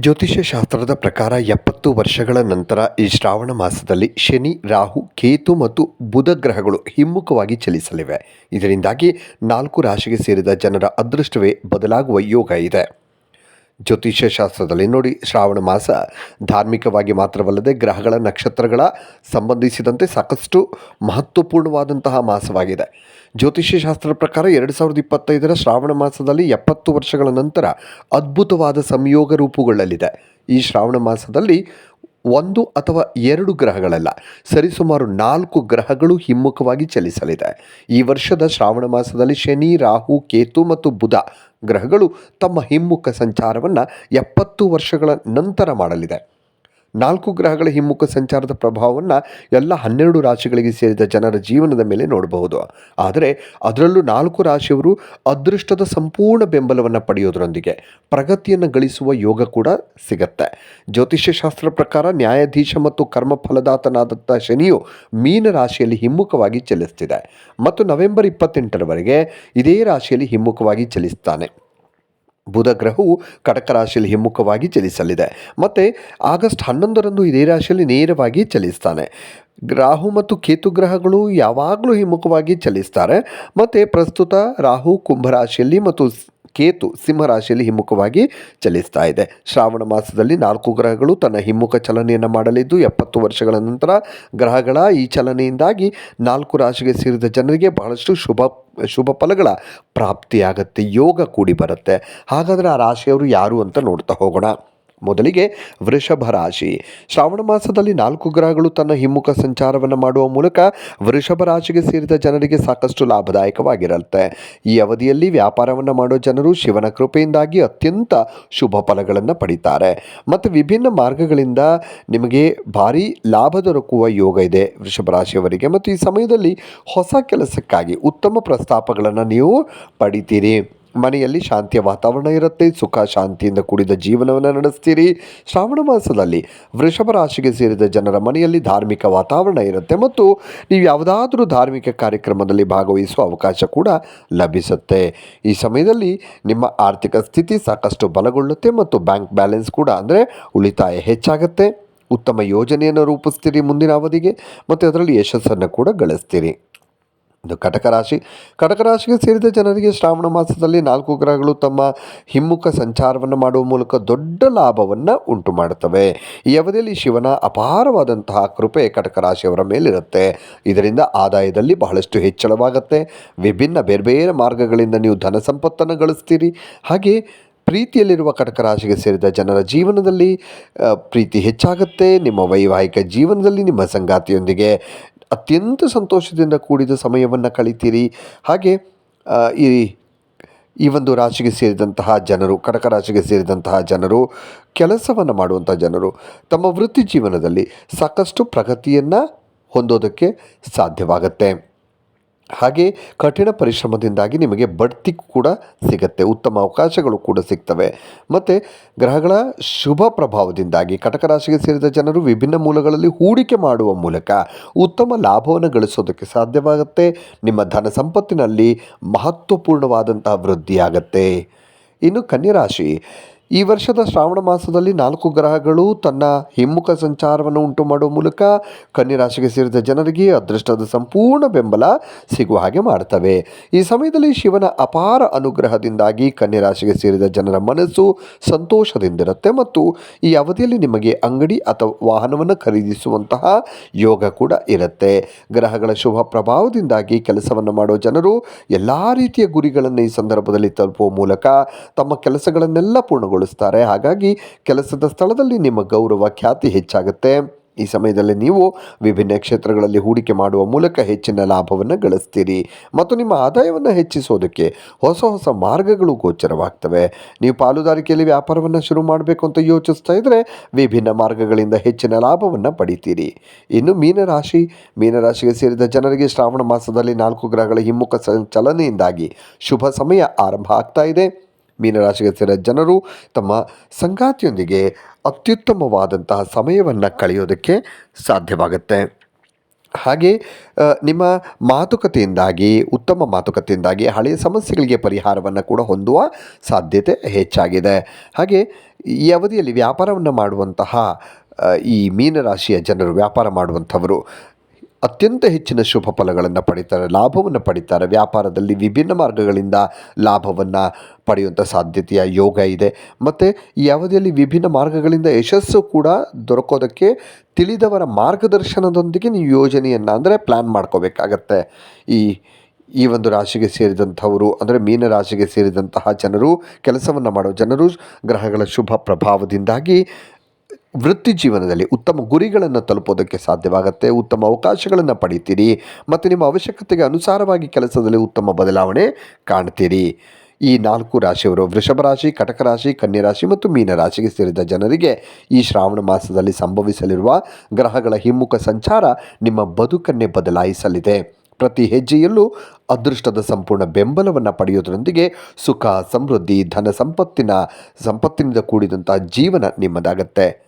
ಜ್ಯೋತಿಷ್ಯ ಶಾಸ್ತ್ರದ ಪ್ರಕಾರ ಎಪ್ಪತ್ತು ವರ್ಷಗಳ ನಂತರ ಈ ಶ್ರಾವಣ ಮಾಸದಲ್ಲಿ ಶನಿ, ರಾಹು, ಕೇತು ಮತ್ತು ಬುಧ ಗ್ರಹಗಳು ಹಿಮ್ಮುಖವಾಗಿ ಚಲಿಸಲಿವೆ. ಇದರಿಂದಾಗಿ ನಾಲ್ಕು ರಾಶಿಗೆ ಸೇರಿದ ಜನರ ಅದೃಷ್ಟವೇ ಬದಲಾಗುವ ಯೋಗ ಇದೆ. ಜ್ಯೋತಿಷ್ಯ ಶಾಸ್ತ್ರದಲ್ಲಿ ನೋಡಿ, ಶ್ರಾವಣ ಮಾಸ ಧಾರ್ಮಿಕವಾಗಿ ಮಾತ್ರವಲ್ಲದೆ ಗ್ರಹಗಳ ನಕ್ಷತ್ರಗಳ ಸಂಬಂಧಿಸಿದಂತೆ ಸಾಕಷ್ಟು ಮಹತ್ವಪೂರ್ಣವಾದಂತಹ ಮಾಸವಾಗಿದೆ. ಜ್ಯೋತಿಷ್ಯ ಶಾಸ್ತ್ರದ ಪ್ರಕಾರ ಎರಡು ಸಾವಿರದ ಇಪ್ಪತ್ತೈದರ ಶ್ರಾವಣ ಮಾಸದಲ್ಲಿ ಎಪ್ಪತ್ತು ವರ್ಷಗಳ ನಂತರ ಅದ್ಭುತವಾದ ಸಂಯೋಗ ರೂಪುಗೊಳ್ಳಲಿದೆ. ಈ ಶ್ರಾವಣ ಮಾಸದಲ್ಲಿ ಒಂದು ಅಥವಾ ಎರಡು ಗ್ರಹಗಳಲ್ಲ, ಸರಿಸುಮಾರು ನಾಲ್ಕು ಗ್ರಹಗಳು ಹಿಮ್ಮುಖವಾಗಿ ಚಲಿಸಲಿದೆ. ಈ ವರ್ಷದ ಶ್ರಾವಣ ಮಾಸದಲ್ಲಿ ಶನಿ, ರಾಹು, ಕೇತು ಮತ್ತು ಬುಧ ಗ್ರಹಗಳು ತಮ್ಮ ಹಿಮ್ಮುಖ ಸಂಚಾರವನ್ನು ಎಪ್ಪತ್ತು ವರ್ಷಗಳ ನಂತರ ಮಾಡಲಿದೆ. ನಾಲ್ಕು ಗ್ರಹಗಳ ಹಿಮ್ಮುಖ ಸಂಚಾರದ ಪ್ರಭಾವವನ್ನು ಎಲ್ಲ ಹನ್ನೆರಡು ರಾಶಿಗಳಿಗೆ ಸೇರಿದ ಜನರ ಜೀವನದ ಮೇಲೆ ನೋಡಬಹುದು. ಆದರೆ ಅದರಲ್ಲೂ ನಾಲ್ಕು ರಾಶಿಯವರು ಅದೃಷ್ಟದ ಸಂಪೂರ್ಣ ಬೆಂಬಲವನ್ನು ಪಡೆಯೋದರೊಂದಿಗೆ ಪ್ರಗತಿಯನ್ನು ಗಳಿಸುವ ಯೋಗ ಕೂಡ ಸಿಗತ್ತೆ. ಜ್ಯೋತಿಷ್ಯ ಶಾಸ್ತ್ರ ಪ್ರಕಾರ ನ್ಯಾಯಾಧೀಶ ಮತ್ತು ಕರ್ಮಫಲದಾತನಾದಂಥ ಶನಿಯು ಮೀನ ರಾಶಿಯಲ್ಲಿ ಹಿಮ್ಮುಖವಾಗಿ ಚಲಿಸ್ತಿದೆ. ಮತ್ತು ನವೆಂಬರ್ ಇಪ್ಪತ್ತೆಂಟರವರೆಗೆ ಇದೇ ರಾಶಿಯಲ್ಲಿ ಹಿಮ್ಮುಖವಾಗಿ ಚಲಿಸ್ತಾನೆ. ಬುಧ ಗ್ರಹವು ಕಟಕ ರಾಶಿಯಲ್ಲಿ ಹಿಮ್ಮುಖವಾಗಿ ಚಲಿಸಲಿದೆ. ಮತ್ತು ಆಗಸ್ಟ್ ಹನ್ನೊಂದರಂದು ಇದೇ ರಾಶಿಯಲ್ಲಿ ನೇರವಾಗಿ ಚಲಿಸ್ತಾನೆ. ರಾಹು ಮತ್ತು ಕೇತು ಗ್ರಹಗಳು ಯಾವಾಗಲೂ ಹಿಮ್ಮುಖವಾಗಿ ಚಲಿಸ್ತಾರೆ. ಮತ್ತು ಪ್ರಸ್ತುತ ರಾಹು ಕುಂಭರಾಶಿಯಲ್ಲಿ ಮತ್ತು ಕೇತು ಸಿಂಹರಾಶಿಯಲ್ಲಿ ಹಿಮ್ಮುಖವಾಗಿ ಚಲಿಸ್ತಾ ಇದೆ. ಶ್ರಾವಣ ಮಾಸದಲ್ಲಿ ನಾಲ್ಕು ಗ್ರಹಗಳು ತನ್ನ ಹಿಮ್ಮುಖ ಚಲನೆಯನ್ನು ಮಾಡಲಿದ್ದು, ಎಪ್ಪತ್ತು ವರ್ಷಗಳ ನಂತರ ಗ್ರಹಗಳ ಈ ಚಲನೆಯಿಂದಾಗಿ ನಾಲ್ಕು ರಾಶಿಗೆ ಸೇರಿದ ಜನರಿಗೆ ಬಹಳಷ್ಟು ಶುಭ ಶುಭ ಫಲಗಳ ಪ್ರಾಪ್ತಿಯಾಗತ್ತೆ, ಯೋಗ ಕೂಡಿ ಬರುತ್ತೆ. ಹಾಗಾದರೆ ಆ ರಾಶಿಯವರು ಯಾರು ಅಂತ ನೋಡ್ತಾ ಹೋಗೋಣ. ಮೊದಲಿಗೆ ವೃಷಭ ರಾಶಿ. ಶ್ರಾವಣ ಮಾಸದಲ್ಲಿ ನಾಲ್ಕು ಗ್ರಹಗಳು ತನ್ನ ಹಿಮ್ಮುಖ ಸಂಚಾರವನ್ನು ಮಾಡುವ ಮೂಲಕ ವೃಷಭ ರಾಶಿಗೆ ಸೇರಿದ ಜನರಿಗೆ ಸಾಕಷ್ಟು ಲಾಭದಾಯಕವಾಗಿರುತ್ತೆ. ಈ ಅವಧಿಯಲ್ಲಿ ವ್ಯಾಪಾರವನ್ನು ಮಾಡೋ ಜನರು ಶಿವನ ಕೃಪೆಯಿಂದಾಗಿ ಅತ್ಯಂತ ಶುಭ ಫಲಗಳನ್ನು ಪಡಿತಾರೆ. ಮತ್ತು ವಿಭಿನ್ನ ಮಾರ್ಗಗಳಿಂದ ನಿಮಗೆ ಭಾರಿ ಲಾಭ ದೊರಕುವ ಯೋಗ ಇದೆ ವೃಷಭ ರಾಶಿಯವರಿಗೆ. ಮತ್ತು ಈ ಸಮಯದಲ್ಲಿ ಹೊಸ ಕೆಲಸಕ್ಕಾಗಿ ಉತ್ತಮ ಪ್ರಸ್ತಾಪಗಳನ್ನು ನೀವು ಪಡಿತೀರಿ. ಮನೆಯಲ್ಲಿ ಶಾಂತಿಯ ವಾತಾವರಣ ಇರುತ್ತೆ, ಸುಖ, ಶಾಂತಿಯಿಂದ ಕೂಡಿದ ಜೀವನವನ್ನು ನಡೆಸ್ತೀರಿ. ಶ್ರಾವಣ ಮಾಸದಲ್ಲಿ ವೃಷಭ ರಾಶಿಗೆ ಸೇರಿದ ಜನರ ಮನೆಯಲ್ಲಿ ಧಾರ್ಮಿಕ ವಾತಾವರಣ ಇರುತ್ತೆ ಮತ್ತು ನೀವು ಯಾವುದಾದರೂ ಧಾರ್ಮಿಕ ಕಾರ್ಯಕ್ರಮದಲ್ಲಿ ಭಾಗವಹಿಸುವ ಅವಕಾಶ ಕೂಡ ಲಭಿಸುತ್ತೆ. ಈ ಸಮಯದಲ್ಲಿ ನಿಮ್ಮ ಆರ್ಥಿಕ ಸ್ಥಿತಿ ಸಾಕಷ್ಟು ಬಲಗೊಳ್ಳುತ್ತೆ ಮತ್ತು ಬ್ಯಾಂಕ್ ಬ್ಯಾಲೆನ್ಸ್ ಕೂಡ ಅಂದರೆ ಉಳಿತಾಯ ಹೆಚ್ಚಾಗುತ್ತೆ. ಉತ್ತಮ ಯೋಜನೆಯನ್ನು ರೂಪಿಸ್ತೀರಿ ಮುಂದಿನ ಅವಧಿಗೆ ಮತ್ತು ಅದರಲ್ಲಿ ಯಶಸ್ಸನ್ನು ಕೂಡ ಗಳಿಸ್ತೀರಿ. ಇದು ಕಟಕ ರಾಶಿ. ಕಟಕ ರಾಶಿಗೆ ಸೇರಿದ ಜನರಿಗೆ ಶ್ರಾವಣ ಮಾಸದಲ್ಲಿ ನಾಲ್ಕು ಗ್ರಹಗಳು ತಮ್ಮ ಹಿಮ್ಮುಖ ಸಂಚಾರವನ್ನು ಮಾಡುವ ಮೂಲಕ ದೊಡ್ಡ ಲಾಭವನ್ನು ಉಂಟು ಮಾಡುತ್ತವೆ. ಈ ಅವಧಿಯಲ್ಲಿ ಶಿವನ ಅಪಾರವಾದಂತಹ ಕೃಪೆ ಕಟಕ ರಾಶಿಯವರ ಮೇಲಿರುತ್ತೆ. ಇದರಿಂದ ಆದಾಯದಲ್ಲಿ ಬಹಳಷ್ಟು ಹೆಚ್ಚಳವಾಗುತ್ತೆ. ವಿಭಿನ್ನ ಬೇರೆ ಬೇರೆ ಮಾರ್ಗಗಳಿಂದ ನೀವು ಧನ ಸಂಪತ್ತನ್ನು ಗಳಿಸ್ತೀರಿ. ಹಾಗೆ ಪ್ರೀತಿಯಲ್ಲಿರುವ ಕಟಕ ರಾಶಿಗೆ ಸೇರಿದ ಜನರ ಜೀವನದಲ್ಲಿ ಪ್ರೀತಿ ಹೆಚ್ಚಾಗುತ್ತೆ. ನಿಮ್ಮ ವೈವಾಹಿಕ ಜೀವನದಲ್ಲಿ ನಿಮ್ಮ ಸಂಗಾತಿಯೊಂದಿಗೆ ಅತ್ಯಂತ ಸಂತೋಷದಿಂದ ಕೂಡಿದ ಸಮಯವನ್ನು ಕಳಿತೀರಿ. ಹಾಗೆ ಈ ಈ ಒಂದು ರಾಶಿಗೆ ಸೇರಿದಂತಹ ಜನರು ಕಡಕ ರಾಶಿಗೆ ಸೇರಿದಂತಹ ಜನರು, ಕೆಲಸವನ್ನು ಮಾಡುವಂಥ ಜನರು, ತಮ್ಮ ವೃತ್ತಿ ಜೀವನದಲ್ಲಿ ಸಾಕಷ್ಟು ಪ್ರಗತಿಯನ್ನು ಹೊಂದೋದಕ್ಕೆ ಸಾಧ್ಯವಾಗುತ್ತೆ. ಹಾಗೆ ಕಠಿಣ ಪರಿಶ್ರಮದಿಂದಾಗಿ ನಿಮಗೆ ಬಡ್ತಿ ಕೂಡ ಸಿಗುತ್ತೆ, ಉತ್ತಮ ಅವಕಾಶಗಳು ಕೂಡ ಸಿಗ್ತವೆ. ಮತ್ತು ಗ್ರಹಗಳ ಶುಭ ಪ್ರಭಾವದಿಂದಾಗಿ ಕಟಕ ರಾಶಿಗೆ ಸೇರಿದ ಜನರು ವಿಭಿನ್ನ ಮೂಲಗಳಲ್ಲಿ ಹೂಡಿಕೆ ಮಾಡುವ ಮೂಲಕ ಉತ್ತಮ ಲಾಭವನ್ನು ಗಳಿಸೋದಕ್ಕೆ ಸಾಧ್ಯವಾಗುತ್ತೆ. ನಿಮ್ಮ ಧನ ಸಂಪತ್ತಿನಲ್ಲಿ ಮಹತ್ವಪೂರ್ಣವಾದಂತಹ ವೃದ್ಧಿಯಾಗತ್ತೆ. ಇನ್ನು ಕನ್ಯಾ ರಾಶಿ ಈ ವರ್ಷದ ಶ್ರಾವಣ ಮಾಸದಲ್ಲಿ ನಾಲ್ಕು ಗ್ರಹಗಳು ತನ್ನ ಹಿಮ್ಮುಖ ಸಂಚಾರವನ್ನು ಉಂಟು ಮಾಡುವ ಮೂಲಕ ಕನ್ಯರಾಶಿಗೆ ಸೇರಿದ ಜನರಿಗೆ ಅದೃಷ್ಟದ ಸಂಪೂರ್ಣ ಬೆಂಬಲ ಸಿಗುವ ಹಾಗೆ ಮಾಡ್ತವೆ ಈ ಸಮಯದಲ್ಲಿ ಶಿವನ ಅಪಾರ ಅನುಗ್ರಹದಿಂದಾಗಿ ಕನ್ಯರಾಶಿಗೆ ಸೇರಿದ ಜನರ ಮನಸ್ಸು ಸಂತೋಷದಿಂದಿರುತ್ತೆ ಮತ್ತು ಈ ಅವಧಿಯಲ್ಲಿ ನಿಮಗೆ ಅಂಗಡಿ ಅಥವಾ ವಾಹನವನ್ನು ಖರೀದಿಸುವಂತಹ ಯೋಗ ಕೂಡ ಇರುತ್ತೆ. ಗ್ರಹಗಳ ಶುಭ ಪ್ರಭಾವದಿಂದಾಗಿ ಕೆಲಸವನ್ನು ಮಾಡೋ ಜನರು ಎಲ್ಲ ರೀತಿಯ ಗುರಿಗಳನ್ನು ಈ ಸಂದರ್ಭದಲ್ಲಿ ತಲುಪುವ ಮೂಲಕ ತಮ್ಮ ಕೆಲಸಗಳನ್ನೆಲ್ಲ ಪೂರ್ಣಗೊಳಿಸ್ತಾರೆ ಹಾಗಾಗಿ ಕೆಲಸದ ಸ್ಥಳದಲ್ಲಿ ನಿಮ್ಮ ಗೌರವ ಖ್ಯಾತಿ ಹೆಚ್ಚಾಗುತ್ತೆ. ಈ ಸಮಯದಲ್ಲಿ ನೀವು ವಿಭಿನ್ನ ಕ್ಷೇತ್ರಗಳಲ್ಲಿ ಹೂಡಿಕೆ ಮಾಡುವ ಮೂಲಕ ಹೆಚ್ಚಿನ ಲಾಭವನ್ನು ಗಳಿಸ್ತೀರಿ. ಮತ್ತು ನಿಮ್ಮ ಆದಾಯವನ್ನು ಹೆಚ್ಚಿಸೋದಕ್ಕೆ ಹೊಸ ಹೊಸ ಮಾರ್ಗಗಳು ಗೋಚರವಾಗ್ತವೆ. ನೀವು ಪಾಲುದಾರಿಕೆಯಲ್ಲಿ ವ್ಯಾಪಾರವನ್ನು ಶುರು ಮಾಡಬೇಕು ಅಂತ ಯೋಚಿಸ್ತಾ ಇದ್ದರೆ ವಿಭಿನ್ನ ಮಾರ್ಗಗಳಿಂದ ಹೆಚ್ಚಿನ ಲಾಭವನ್ನು ಪಡಿತೀರಿ. ಇನ್ನು ಮೀನರಾಶಿ, ಮೀನರಾಶಿಗೆ ಸೇರಿದ ಜನರಿಗೆ ಶ್ರಾವಣ ಮಾಸದಲ್ಲಿ ನಾಲ್ಕು ಗ್ರಹಗಳ ಹಿಮ್ಮುಖ ಚಲನೆಯಿಂದಾಗಿ ಶುಭ ಸಮಯ ಆರಂಭ ಆಗ್ತಾ ಇದೆ. ಮೀನರಾಶಿಗೆ ಸೇರಿದ ಜನರು ತಮ್ಮ ಸಂಗಾತಿಯೊಂದಿಗೆ ಅತ್ಯುತ್ತಮವಾದಂತಹ ಸಮಯವನ್ನು ಕಳೆಯೋದಕ್ಕೆ ಸಾಧ್ಯವಾಗುತ್ತೆ. ಹಾಗೆ ನಿಮ್ಮ ಮಾತುಕತೆಯಿಂದಾಗಿ, ಉತ್ತಮ ಮಾತುಕತೆಯಿಂದಾಗಿ ಹಳೆಯ ಸಮಸ್ಯೆಗಳಿಗೆ ಪರಿಹಾರವನ್ನು ಕೂಡ ಹೊಂದುವ ಸಾಧ್ಯತೆ ಹೆಚ್ಚಾಗಿದೆ. ಹಾಗೆ, ಈ ಅವಧಿಯಲ್ಲಿ ವ್ಯಾಪಾರವನ್ನು ಮಾಡುವಂತಹ ಈ ಮೀನರಾಶಿಯ ಜನರು ವ್ಯಾಪಾರ ಮಾಡುವಂಥವರು ಅತ್ಯಂತ ಹೆಚ್ಚಿನ ಶುಭ ಫಲಗಳನ್ನು ಪಡಿತಾರೆ, ಲಾಭವನ್ನು ಪಡಿತಾರೆ. ವ್ಯಾಪಾರದಲ್ಲಿ ವಿಭಿನ್ನ ಮಾರ್ಗಗಳಿಂದ ಲಾಭವನ್ನು ಪಡೆಯುವಂಥ ಸಾಧ್ಯತೆಯ ಯೋಗ ಇದೆ. ಮತ್ತು ಈ ಅವಧಿಯಲ್ಲಿ ವಿಭಿನ್ನ ಮಾರ್ಗಗಳಿಂದ ಯಶಸ್ಸು ಕೂಡ ದೊರಕೋದಕ್ಕೆ ತಿಳಿದವರ ಮಾರ್ಗದರ್ಶನದೊಂದಿಗೆ ನೀವು ಯೋಜನೆಯನ್ನು ಅಂದರೆ ಪ್ಲ್ಯಾನ್ ಮಾಡ್ಕೋಬೇಕಾಗತ್ತೆ. ಈ ಈ ಒಂದು ರಾಶಿಗೆ ಸೇರಿದಂಥವರು ಅಂದರೆ ಮೀನ ರಾಶಿಗೆ ಸೇರಿದಂತಹ ಜನರು, ಕೆಲಸವನ್ನು ಮಾಡೋ ಜನರು, ಗ್ರಹಗಳ ಶುಭ ಪ್ರಭಾವದಿಂದಾಗಿ ವೃತ್ತಿ ಜೀವನದಲ್ಲಿ ಉತ್ತಮ ಗುರಿಗಳನ್ನು ತಲುಪೋದಕ್ಕೆ ಸಾಧ್ಯವಾಗುತ್ತೆ. ಉತ್ತಮ ಅವಕಾಶಗಳನ್ನು ಪಡಿತೀರಿ. ಮತ್ತು ನಿಮ್ಮ ಅವಶ್ಯಕತೆಗೆ ಅನುಸಾರವಾಗಿ ಕೆಲಸದಲ್ಲಿ ಉತ್ತಮ ಬದಲಾವಣೆ ಕಾಣ್ತೀರಿ. ಈ ನಾಲ್ಕು ರಾಶಿಯವರು ವೃಷಭ ರಾಶಿ, ಕಟಕ ರಾಶಿ, ಕನ್ಯಾ ರಾಶಿ ಮತ್ತು ಮೀನ ರಾಶಿಗೆ ಸೇರಿದ ಜನರಿಗೆ ಈ ಶ್ರಾವಣ ಮಾಸದಲ್ಲಿ ಸಂಭವಿಸಲಿರುವ ಗ್ರಹಗಳ ಹಿಮ್ಮುಖ ಸಂಚಾರ ನಿಮ್ಮ ಬದುಕನ್ನೇ ಬದಲಾಯಿಸಲಿದೆ. ಪ್ರತಿ ಹೆಜ್ಜೆಯಲ್ಲೂ ಅದೃಷ್ಟದ ಸಂಪೂರ್ಣ ಬೆಂಬಲವನ್ನು ಪಡೆಯೋದರೊಂದಿಗೆ ಸುಖ, ಸಮೃದ್ಧಿ, ಧನ ಸಂಪತ್ತಿನ, ಸಂಪತ್ತಿನಿಂದ ಕೂಡಿದಂತಹ ಜೀವನ ನಿಮ್ಮದಾಗತ್ತೆ.